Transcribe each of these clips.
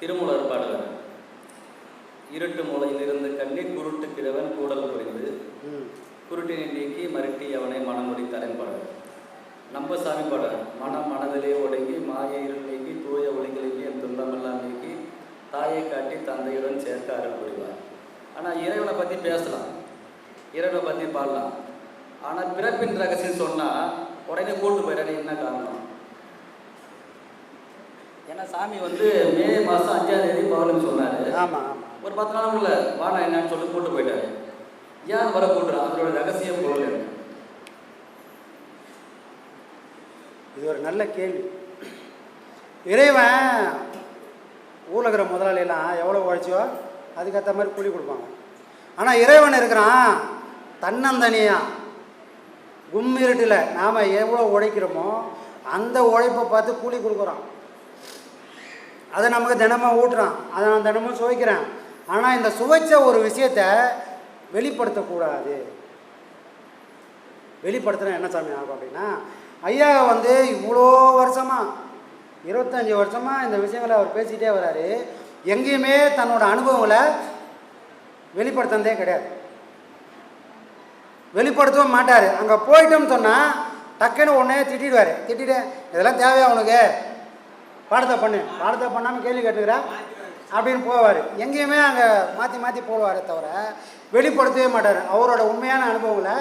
திருமூலர் பாடலர். இருட்டு மூலையிலிருந்து கண்ணி குருட்டு கிழவன் கூடல் புரிந்து குருட்டினை நீக்கி மருட்டி அவனை மனமுடி தரன்பட நம்ம சாமி பாடல் மனம் மனதிலே ஒடுங்கி மாய இருள் நீக்கி தூய ஒளிகளுக்கு என் துன்பமெல்லாம் நீக்கி தாயை காட்டி தந்தையுடன் சேர்க்க அருள் புரிவார். ஆனால் இறைவனை பற்றி பேசலாம். இறைவனை பற்றி பாடலாம். ஆனால் பிறப்பின் ரகசியம் சொன்னால் உடனே கூட்டு போயிடாது என்ன காரணம்? ஏன்னா சாமி வந்து மே மாதம் அஞ்சாம் தேதி பௌர்ணமி சொன்னார். ஆமாம் ஒரு பத்து நாளுக்குள்ள வாடா என்னன்னு சொல்லி கூட்டு போயிட்டாரு. ஏன் வர கூட்டுறான் அதோட ரகசியம் பொருள் என்ன? இது ஒரு நல்ல கேள்வி. இறைவன் ஊரில் இருக்கிற முதலாளியெல்லாம் எவ்வளோ உழைச்சோ அதுக்கேற்ற மாதிரி கூலி கொடுப்பாங்க. ஆனால் இறைவன் இருக்கிறான் தன்னந்தனியாக கும்மிருட்டில் நாம் எவ்வளோ உழைக்கிறோமோ அந்த உழைப்பை பார்த்து கூலி கொடுக்குறான். அதை நமக்கு தினமும் ஊட்டுறான். அதை நான் தினமும் சுவைக்கிறேன். ஆனால் இந்த சுவைச்ச ஒரு விஷயத்தை வெளிப்படுத்தக்கூடாது. வெளிப்படுத்துகிறேன் என்ன சாமி ஆகும் அப்படின்னா ஐயா வந்து இவ்வளோ வருஷமாக இருபத்தஞ்சி வருஷமாக இந்த விஷயங்களை அவர் பேசிக்கிட்டே வராரு. எங்கேயுமே தன்னோட அனுபவங்களை வெளிப்படுத்தினதே கிடையாது. வெளிப்படுத்தவும் மாட்டார். அங்கே போயிட்டோம்னு சொன்னால் டக்குன்னு உடனே திட்டிடுவார். திட்டிட்டு இதெல்லாம் தேவையா உனக்கு? பாடத்தை பண்ணு. பாடத்தை பண்ணாமல் கேள்வி கேட்டுக்கிறேன் அப்படின்னு போவார். எங்கேயுமே அங்கே மாற்றி மாற்றி போடுவாரே தவிர வெளிப்படுத்தவே மாட்டார். அவரோட உண்மையான அனுபவங்களை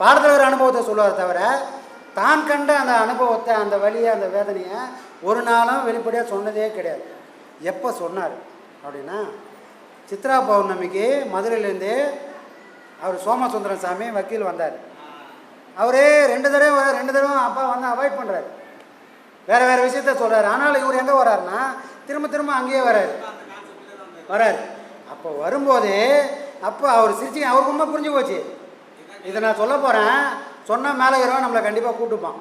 பாடத்தில் ஒரு அனுபவத்தை சொல்லுவார் தவிர தான் கண்ட அந்த அனுபவத்தை அந்த வழியை அந்த வேதனையை ஒரு நாளும் வெளிப்படையாக சொன்னதே கிடையாது. எப்போ சொன்னார்? அப்படின்னா சித்ரா பௌர்ணமிக்கு மதுரையிலேருந்து அவர் சோமசுந்தரம் சாமி வக்கீல் வந்தார். அவரே ரெண்டு தடவை ரெண்டு தடவை அப்பா வந்து அவாய்ட் பண்ணுறாரு வேறு வேறு விஷயத்த சொல்கிறாரு ஆனாலும் இவர் எங்கே வராருன்னா திரும்ப திரும்ப அங்கேயே வராரு. வராரு. அப்போ வரும்போது அப்போ அவர் சிரிச்சு அவருக்கு உண்மை புரிஞ்சு போச்சு. இதை நான் சொல்ல போகிறேன் சொன்னால் மேலே இருக்கிறவன் நம்மளை கண்டிப்பாக கூட்டுப்பான்.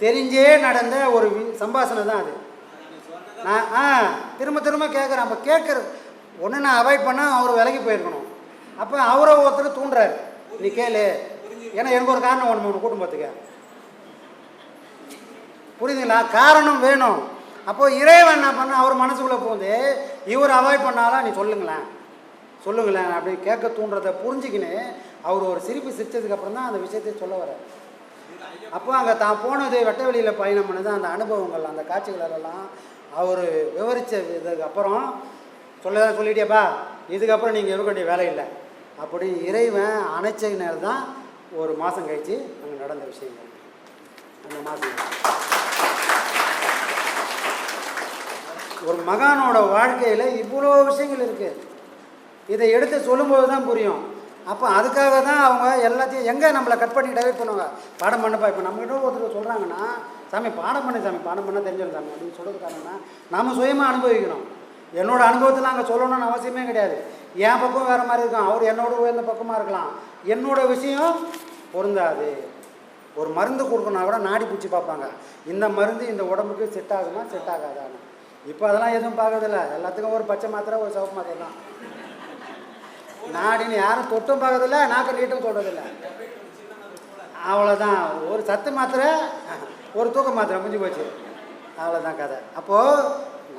தெரிஞ்சே நடந்த ஒரு வி- சம்பாஷணை தான் அது. நான் ஆ திரும்ப திரும்ப கேட்குறேன் அப்போ கேட்குற ஒன்று நான் அவாய்ட் பண்ணால் அவர் விலகி போயிருக்கணும். அப்போ அவரை ஒருத்தர் தூண்டுறாரு. நீ கேளு. ஏன்னா எனக்கு ஒரு காரணம் ஒன்று ஒன்று கூட்டும் பார்த்துக்க புரியுதுங்களா? காரணம் வேணும். அப்போது இறைவன் என்ன பண்ண அவர் மனசுக்குள்ளே போகுது இவர் அவாய்ட் பண்ணாலும் நீ சொல்லுங்களேன். சொல்லுங்களேன் அப்படி கேட்க தூண்டுறதை புரிஞ்சுக்கின்னு அவர் ஒரு சிரிப்பு சிரித்ததுக்கப்புறம் தான் அந்த விஷயத்தை சொல்ல வர்றார். அப்போ அங்கே தான் போனது வெட்ட வெளியில் பயணம் பண்ணது அந்த அனுபவங்கள் அந்த காட்சிகளெல்லாம் அவர் விவரித்த இதுக்கு அப்புறம் சொல்ல சொல்லிட்டேப்பா இதுக்கப்புறம் நீங்கள் இருக்க வேண்டிய வேலை இல்லை. அப்படி இறைவன் அணைச்ச நேரம் தான் ஒரு மாதம் கழித்து அங்கே நடந்த விஷயங்கள். அந்த மாதம் ஒரு மகானோட வாழ்க்கையில் இவ்வளோ விஷயங்கள் இருக்குது இதை எடுத்து சொல்லும்போது தான் புரியும். அப்போ அதுக்காக தான் அவங்க எல்லாத்தையும் எங்கே நம்மளை கட் பண்ணி பண்ணுவாங்க? பாடம் பண்ணப்பா இப்போ நம்மகிட்ட ஒருத்தர் சொல்கிறாங்கன்னா சாமி பாடம் பண்ணு சாமி பாடம் பண்ண தெரிஞ்சிடும் சாமி அப்படின்னு சொல்கிறது காரணம்னா நாம் சுயமாக அனுபவிக்கணும். என்னோடய அனுபவத்தில் அங்கே சொல்லணும்னு அவசியமே கிடையாது. என் பக்கம் வேறு மாதிரி இருக்கும். அவர் என்னோட உயர்ந்த பக்கமாக இருக்கலாம். என்னோடய விஷயம் பொருந்தாது. ஒரு மருந்து கொடுக்கணும்னா கூட நாடி பிடிச்சி பார்ப்பாங்க. இந்த மருந்து இந்த உடம்புக்கு செட் ஆகுமா செட் ஆகாதான்னு. இப்போ அதெல்லாம் எதுவும் பார்க்கறதில்ல. எல்லாத்துக்கும் ஒரு பச்சை மாத்திரை ஒரு சிவப்பு மாத்திரை தான். நாடின்னு யாரும் தொட்டும் பார்க்கறதில்ல நாக்கு நீட்டும் சொல்கிறதில்ல அவ்வளோதான் ஒரு சத்து மாத்திரை ஒரு தூக்க மாத்திரை முடிஞ்சு போச்சு. அவ்வளோதான் கதை. அப்போது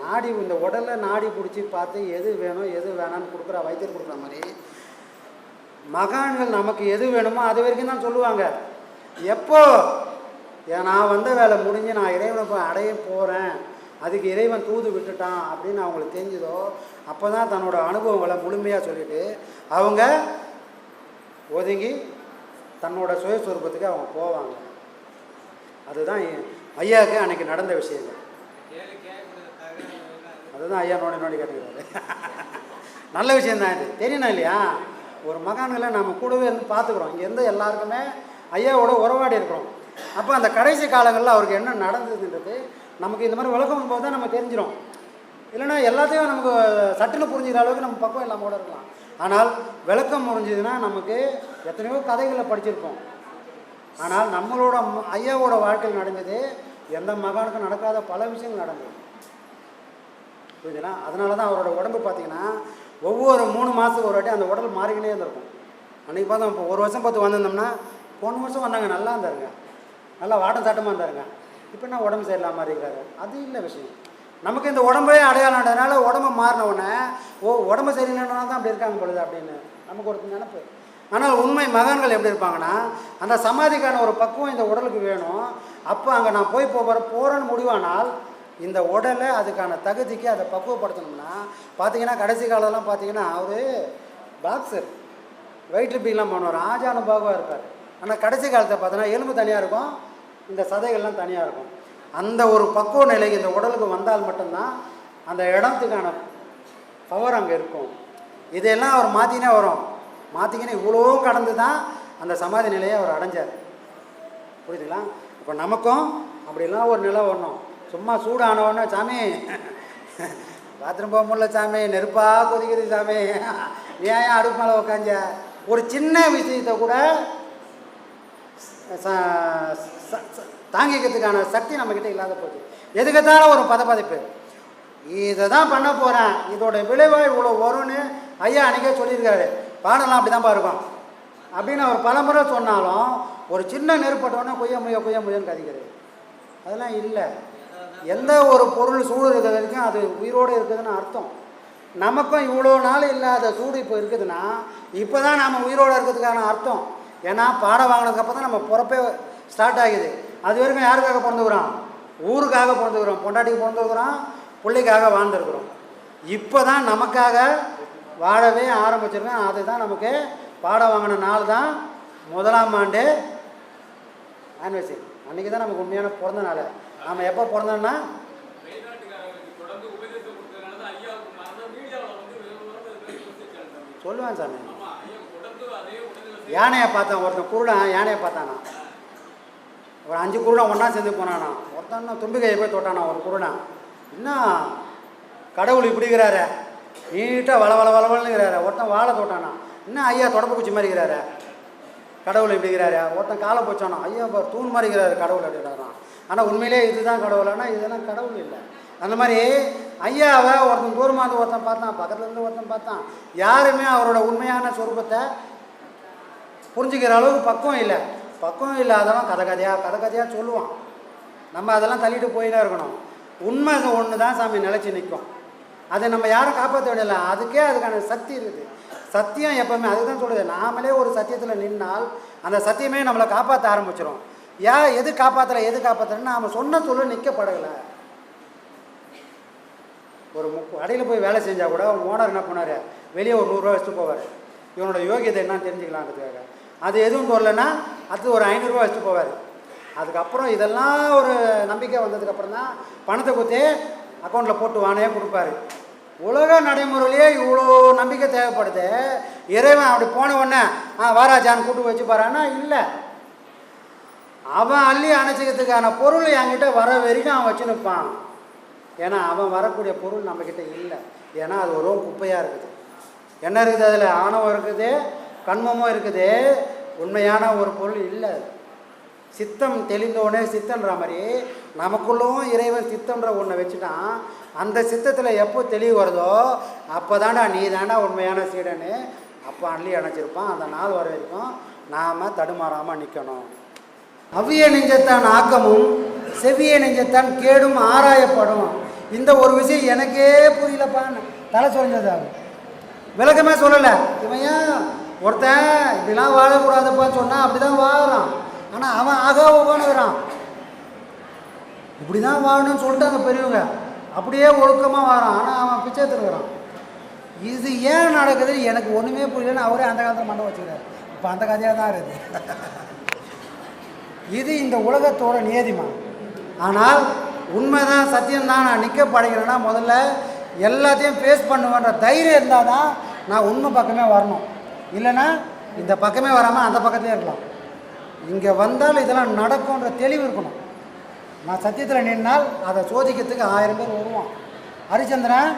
நாடி இந்த உடலை நாடி பிடிச்சி பார்த்து எது வேணும் எது வேணாம்னு கொடுக்குற வைத்தியர் கொடுக்குற மாதிரி மகான்கள் நமக்கு எது வேணுமோ அது வரைக்கும் தான் சொல்லுவாங்க. எப்போ? ஏன் நான் வந்த வேலை முடிஞ்சு நான் இறைவனை போய் அடைய போகிறேன் அதுக்கு இறைவன் தூது விட்டுட்டான் அப்படின்னு அவங்களுக்கு தெரிஞ்சதோ அப்போ தான் தன்னோட அனுபவங்களை முழுமையாக சொல்லிவிட்டு அவங்க ஒதுங்கி தன்னோட சுயஸ்வரூபத்துக்கு அவங்க போவாங்க. அதுதான் ஐயாவுக்கு அன்றைக்கி நடந்த விஷயங்கள். அதுதான் ஐயா நோண்டி நோண்டி கேட்டுக்கிறாரு. நல்ல விஷயந்தான் இது. தெரியணும் இல்லையா? ஒரு மகான்களை நம்ம கூடவே இருந்து பார்த்துக்குறோம். இங்கே இருந்து எல்லாருக்குமே ஐயாவோட உறவாடி இருக்கிறோம். அப்போ அந்த கடைசி காலங்களில் அவருக்கு என்ன நடந்ததுன்றது நமக்கு இந்த மாதிரி விளக்கம் போது தான் நம்ம தெரிஞ்சிடும் இல்லைன்னா எல்லாத்தையும் நமக்கு சட்டுன்னு புரிஞ்சுக்கிற அளவுக்கு நம்ம பக்கம் இல்லாமல் கூட இருக்கலாம். ஆனால் விளக்கம் முடிஞ்சதுன்னா நமக்கு எத்தனையோ கதைகளை படிச்சிருப்போம். ஆனால் நம்மளோட ஐயாவோட வாழ்க்கையில் நடந்தது எந்த மகானுக்கும் நடக்காத பல விஷயங்கள் நடந்தது. புரியுதுங்களா? அதனால தான் அவரோட உடம்பு பார்த்தீங்கன்னா ஒவ்வொரு மூணு மாதத்துக்கு ஒரு வாட்டி அந்த உடல் மாறிக்கினே இருந்திருக்கும். அன்றைக்கி பார்த்தோம் இப்போ ஒரு வருஷம் பார்த்து வந்திருந்தோம்னா போன வருஷம் வந்தாங்க நல்லா இருந்தாருங்க. நல்லா வாட்டம் சாட்டமாக இருந்தாருங்க. இப்போ நான் உடம்பு சரியில்லாம இருக்கிறாரு அது இல்லை விஷயம். நமக்கு இந்த உடம்பே அடையாளம்ன்றதுனால உடம்பு மாறினவுடனே ஓ உடம்பு சரியில்லைன்னா தான் அப்படி இருக்காங்க பொழுது அப்படின்னு நமக்கு ஒரு நினப்பு. ஆனால் உண்மை மகான்கள் எப்படி இருப்பாங்கன்னா அந்த சமாதிக்கான ஒரு பக்குவம் இந்த உடலுக்கு வேணும். அப்போ அங்கே நான் போய் போகிற போகிறேன்னு முடிவானால் இந்த உடலை அதுக்கான தகுதிக்கு அதை பக்குவப்படுத்தணும்னா பார்த்தீங்கன்னா கடைசி காலம்லாம் பார்த்தீங்கன்னா அவர் பாக்ஸர் வெயிட் லிப்டிங்லாம் பண்ணுவார். ஆஜானுபாகுவாக இருப்பார். ஆனால் கடைசி காலத்தை பார்த்தோன்னா எலும்பு தனியாக இருக்கும் இந்த சதைகள்லாம் தனியாக இருக்கும். அந்த ஒரு பக்குவ நிலை இந்த உடலுக்கு வந்தால் மட்டும்தான் அந்த இடத்துக்கான பவர் அங்கே இருக்கும். இதெல்லாம் அவர் மாற்றினே வரும். மாற்றிக்கினே இவ்வளோ கடந்து தான் அந்த சமாதி நிலையை அவர் அடைஞ்சார். புரியுதுங்களா? இப்போ நமக்கும் அப்படிலாம் ஒரு நிலை வரணும். சும்மா சூடானவொன்னே சாமி பாத்ரூம் போக முடியல சாமி நெருப்பாக கொதிக்குது சாமி. ஏன் அடுப்பு மேலே உக்காஞ்ச ஒரு சின்ன விஷயத்தை கூட தாங்கிக்கிறதுக்கான சக்தி நம்மக்கிட்ட இல்லாத போச்சு. எதுக்கத்தாலும் ஒரு பதப்பதிப்பு. இதை தான் பண்ண போகிறேன் இதோட விளைவாக இவ்வளோ வரும்னு ஐயா அன்றைக்கே சொல்லியிருக்காரு. பாடலாம் அப்படி தான் இருக்கும் அப்படின்னு அவர் பலமுறை சொன்னாலும் ஒரு சின்ன நெருப்பட்டோன்னே கொய்ய முய்ய கொய்ய முயன்னு கதிக்கிறது அதெல்லாம் இல்லை. எந்த ஒரு பொருள் சூடு இருக்கிற வரைக்கும் அது உயிரோடு இருக்குதுன்னு அர்த்தம். நமக்கும் இவ்வளோ நாள் இல்லாத சூடு இப்போ இருக்குதுன்னா இப்போ தான் நாம் உயிரோடு இருக்கிறதுக்கான அர்த்தம். ஏன்னா பாடம் வாங்கினதுக்கப்புறம் தான் நம்ம பிறப்பே ஸ்டார்ட் ஆகுது. அது வரைக்கும் யாருக்காக பிறந்துக்கிறோம் ஊருக்காக பிறந்துக்கிறோம் பொண்டாட்டிக்கு பிறந்துருக்குறோம். பிள்ளைக்காக வாழ்ந்துருக்குறோம். இப்போ தான் நமக்காக வாழவே ஆரம்பிச்சிருக்கோம். அதுதான் நமக்கு பாடம் வாங்கின நாள் தான் முதலாம் ஆண்டு ஆனிவர்சரி அன்றைக்கி தான் நமக்கு உண்மையான பிறந்த நாள். நாம் எப்போ பிறந்தோம்னா? சொல்லுவேன் சாமி ஆமா ஐயா தொடர்ந்து அதே உடனே யானையை பார்த்தான் ஒருத்தன் குருடன் யானையை பார்த்தானா? ஒரு அஞ்சு குருடன் ஒன்றா சேர்ந்து போனானா? ஒருத்தன் தும்பிக்கையை போய் தொட்டானா ஒரு குருடன்? இன்னும் கடவுள் இப்படிங்கிறாரு நீட்டாக வள வள வளவலனுங்கிறாரு ஒருத்தன் வாழை தொட்டானா? இன்னும் ஐயா தொடப்பு குச்சி மாதிரி இருக்கிறாரு? கடவுள் இப்படிங்கிறாரு ஒருத்தன் காலை போச்சானா? ஐயா இப்போ தூண் மாதிரி இருக்கிறாரு கடவுள் அப்படின்றாரான் ஆனால் உண்மையிலே இதுதான் கடவுளானா இதெல்லாம் கடவுள் இல்லை. அந்த மாதிரி ஐயாவை ஒருத்தன் தூரமாக இருந்து ஒருத்தன் பார்த்தான் பக்கத்துலேருந்து ஒருத்தன் பார்த்தான். யாருமே அவரோட உண்மையான சொரூபத்தை புரிஞ்சுக்கிற அளவுக்கு பக்குவம் இல்லை. பக்குவம் இல்லாதவன் கதை கதையாக கதை கதையாக சொல்லுவான். நம்ம அதெல்லாம் தள்ளிட்டு போயிட்டே இருக்கணும். உண்மை ஒன்று தான் சாமி நிலச்சி நிற்கும் அதை நம்ம யாரும் காப்பாற்ற வேண்டியதில்லை. அதுக்கே அதுக்கான சக்தி இருக்குது. சத்தியம் எப்பவுமே அதுதான் சொல்லுது நாமளே ஒரு சத்தியத்தில் நின்னால் அந்த சத்தியமே நம்மளை காப்பாற்ற ஆரம்பிச்சிடும் ஏன் எது காப்பாற்றலை எது காப்பாற்றலன்னு நாம் சொன்ன சொல்ல நிற்கப்படலை ஒரு மு கடையில் போய் வேலை செஞ்சால் கூட ஓனர் என்ன பண்ணார் வெளியே ஒரு நூறுரூவா வச்சுட்டு போவார். இவனோட யோகியதை என்னன்னு தெரிஞ்சுக்கலான்றதுக்காக அது எதுவும் வரலன்னா அது ஒரு ஐநூறுரூவா வச்சுட்டு போவார். அதுக்கப்புறம் இதெல்லாம் ஒரு நம்பிக்கை வந்ததுக்கப்புறம் தான் பணத்தை கொடுத்து அக்கௌண்ட்டில் போட்டு வானே கொடுப்பாரு. உலக நடைமுறையிலேயே இவ்வளோ நம்பிக்கை தேவைப்படுது. இறைவன் அப்படி போன உடனே ஆ வாராஜான்னு கூட்டு வச்சு பாரான்னா இல்லை. அவன் அள்ளி அணைச்சிக்கிறதுக்கான பொருள் என்கிட்ட வர வரைக்கும் அவன் வச்சு நிற்பான் ஏன்னா அவன் வரக்கூடிய பொருள் நம்மக்கிட்ட இல்லை. ஏன்னா அது ஒரு குப்பையாக இருக்குது. என்ன இருக்குது அதில்? ஆணவம் இருக்குது கண்மமும் இருக்குது. உண்மையான ஒரு பொருள் இல்லை. சித்தம் தெளிந்தோடனே சித்தன்ற மாதிரி நமக்குள்ளும் இறைவன் சித்தன்ற ஒன்றை வச்சுட்டான் அந்த சித்தத்தில் எப்போ தெளிவு வருதோ அப்போ தாண்டா நீ தாண்டா உண்மையான சீடனு அப்போ அள்ளி அணைச்சிருப்பான். அந்த நாள் வர வரைக்கும் நாம் தடுமாறாமல் நிற்கணும் அவ்விய நெஞ்சத்தான் ஆக்கமும் செவ்விய நெஞ்சத்தான் கேடும் ஆராயப்படும். இந்த ஒரு விஷயம் எனக்கே புரியலப்பான்னு தலை சொரிஞ்சது அவன் விளக்கமே சொல்லலை. இவன் ஏன் ஒருத்தன் இப்படிலாம் வாழக்கூடாதுப்பான்னு சொன்னால் அப்படி தான் வாழறான். ஆனால் அவன் ஆகா உட்காந்துக்கிறான் இப்படி தான் வாழணும்னு சொல்லிட்டாங்க பெரியவங்க அப்படியே ஒழுக்கமாக வாரான் ஆனால் அவன் பிச்சை எடுத்துருக்கிறான். இது ஏன் நடக்குது? எனக்கு ஒன்றுமே புரியலன்னு அவரே அந்த காலத்தில் மண்டை வச்சுக்கிறார். இப்போ அந்த கதையாக தான் இருக்குது. இது இந்த உலகத்தோட நியதிமா ஆனால் உண்மைதான் சத்தியம்தான். நான் நிற்க படைக்கிறேன்னா முதல்ல எல்லாத்தையும் ஃபேஸ் பண்ணுவேன்ற தைரியம் இருந்தால் தான் நான் உண்மை பக்கமே வரணும். இல்லைன்னா இந்த பக்கமே வராமல் அந்த பக்கத்துலேயே இருக்கலாம். இங்கே வந்தால் இதெல்லாம் நடக்கும்ன்ற தெளிவு இருக்கணும். நான் சத்தியத்தில் நின்னால் அதை சோதிக்கிறதுக்கு ஆயிரம் பேர் வருவான். ஹரிச்சந்திரன்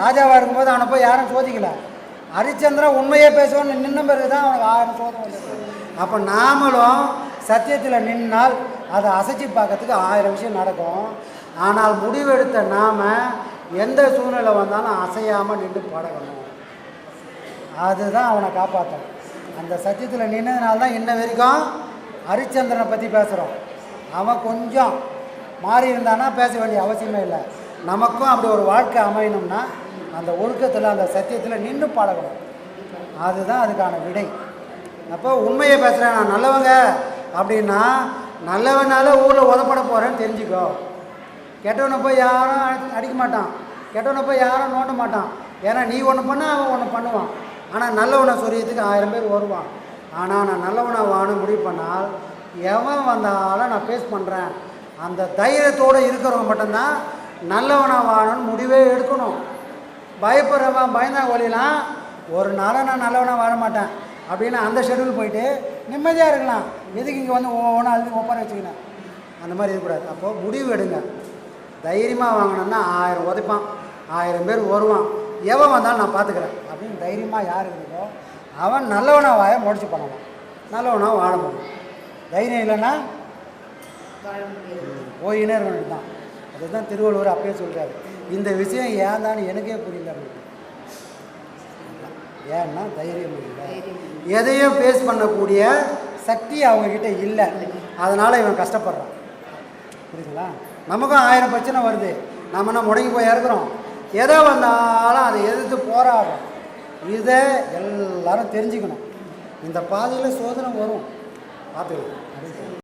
ராஜாவாக இருக்கும்போது அவனை போய் யாரும் சோதிக்கல. ஹரிச்சந்திரன் உண்மையே பேசுவான்னு நின்ன பிறகு தான் அவனுக்கு ஆயிரம் சோதனை அப்போ நாமளும் சத்தியத்தில் நின்னால் அதை அசைச்சு பார்க்கறதுக்கு ஆயிரம் விஷயம் நடக்கும். ஆனால் முடிவெடுத்த நாம் எந்த சூழ்நிலை வந்தாலும் அசையாமல் நின்று பழகணும். அதுதான் அவனை காப்பாற்றும் அந்த சத்தியத்தில் நின்னதுனால தான் இன்ன வரைக்கும் ஹரிச்சந்திரனை பற்றி பேசுகிறோம் அவன் கொஞ்சம் மாறி இருந்தானா பேச வேண்டிய அவசியமே இல்லை. நமக்கும் அப்படி ஒரு வாழ்க்கை அமையணும்னா அந்த ஒழுக்கத்தில் அந்த சத்தியத்தில் நின்று பழகணும். அதுதான் அதுக்கான விடை. அப்போ உண்மையை பேசுகிறேன் நான் நல்லவங்க அப்படின்னா நல்லவனால ஊரில் உதப்பட போகிறேன்னு தெரிஞ்சுக்கோ. கெட்டவனை போய் யாரும் அடி- அடிக்க மாட்டான். கெட்டவனை போய் யாரும் நோண்ட மாட்டான். ஏன்னா நீ ஒன்று பண்ண அவன் ஒன்று பண்ணுவான். ஆனால் நல்லவனை சொரியத்துக்கு ஆயிரம் பேர் வருவான். ஆனால் நான் நல்லவனாக வான்னு முடிவு பண்ணால் எவன் வந்தாலும் நான் ஃபேஸ் பண்ணுறேன் அந்த தைரியத்தோடு இருக்கிறவங்க மட்டும்தான் நல்லவனாக வாழணும்னு முடிவே எடுக்கணும். பயப்படுறவன் பயந்தா ஒழியலாம். ஒரு நாளும் நான் நல்லவனாக வாழ மாட்டேன். அப்படின்னு அந்த ஷெடியூல் போயிட்டு நிம்மதியாக இருக்கலாம். எதுக்கு இங்கே வந்து ஒவ்வொன்றா அழுது ஒப்பார வச்சுக்கினேன்? அந்த மாதிரி இருக்கக்கூடாது. அப்போது முடிவு எடுங்க. தைரியமாக வாங்கினோம்னா ஆயிரம் உதைப்பான். ஆயிரம் பேர் வருவான். எவன் வந்தாலும் நான் பார்த்துக்கிறேன் அப்படின்னு தைரியமாக யார் இருக்கோ அவன் நல்லவனாக வாய முடிச்சு பண்ணுவான் நல்லவனாக வாழ முடியும். தைரியம் இல்லைன்னா போயினே இருக்கணும் தான் அதுதான் திருவள்ளுவர் அப்பயே சொல்கிறாரு இந்த விஷயம் ஏன் தான் எனக்கே புரியல. ஏன்னா தைரியம் இல்லை. எதையும் ஃபேஸ் பண்ணக்கூடிய சக்தி அவங்கக்கிட்ட இல்லை. அதனால் இவன் கஷ்டப்படுறான். புரியுதுங்களா? நமக்கும் ஆயிரம் பிரச்சனை வருது. நம்ம என்ன முடங்கி போய் இறக்குறோம்? எதை வந்தாலும் அதை எதிர்த்து போராடும் இதை எல்லாரும் தெரிஞ்சுக்கணும். இந்த பாதையில் சோதனை வரும். பார்த்துக்கலாம்